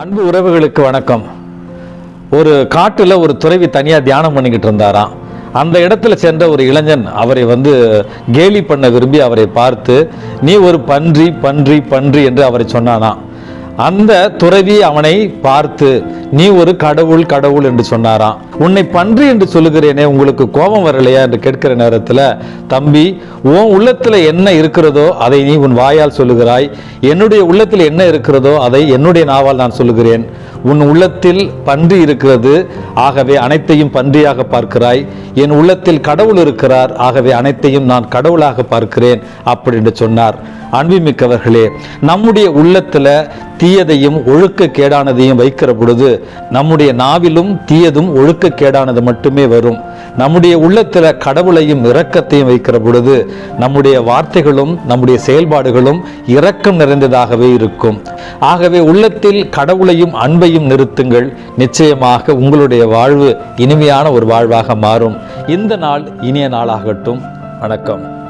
அன்பு உறவுகளுக்கு வணக்கம். ஒரு காட்டில் ஒரு துறவி தனியாக தியானம் பண்ணிக்கிட்டு இருந்தாராம் அந்த இடத்துல சென்ற ஒரு இளைஞன் அவரை வந்து கேலி பண்ண விரும்பி அவரை பார்த்து நீ ஒரு பன்றி பன்றி பன்றி என்று அவரை சொன்னானாம் அந்த துறவி அவனை பார்த்து நீ ஒரு கடவுள் கடவுள் என்று சொன்னாராம். உன்னை பன்றி என்று சொல்லுகிறேனே உங்களுக்கு கோபம் வரலையா? என்று கேட்கிற நேரத்தில் தம்பி உன் உள்ளத்தில் என்ன இருக்கிறதோ அதை நீ உன் வாயால் சொல்லுகிறாய். என்னுடைய உள்ளத்தில் என்ன இருக்கிறதோ அதை என்னுடைய நாவால் நான் சொல்லுகிறேன். உன் உள்ளத்தில் பன்றி இருக்கிறது ஆகவே அனைத்தையும் பன்றியாக பார்க்கிறாய். என் உள்ளத்தில் கடவுள் இருக்கிறார் ஆகவே அனைத்தையும் நான் கடவுளாக பார்க்கிறேன் அப்படி என்று சொன்னார். அன்புமிக்கவர்களே நம்முடைய உள்ளத்தில் தீயதையும் ஒழுக்க கேடானதையும் வைக்கிற பொழுது நம்முடைய நாவிலும் தீயதும் ஒழுக்க கேடானது மட்டுமே வரும். நம்முடைய உள்ளத்தில் கடவுளையும் இரக்கத்தையும் வைக்கிற பொழுது நம்முடைய வார்த்தைகளும் நம்முடைய செயல்பாடுகளும் இரக்கம் நிறைந்ததாகவே இருக்கும். ஆகவே உள்ளத்தில் கடவுளையும் அன்பையும் நிறுத்துங்கள். நிச்சயமாக உங்களுடைய வாழ்வு இனிமையான ஒரு வாழ்வாக மாறும். இந்த நாள் இனிய நாளாகட்டும். வணக்கம்.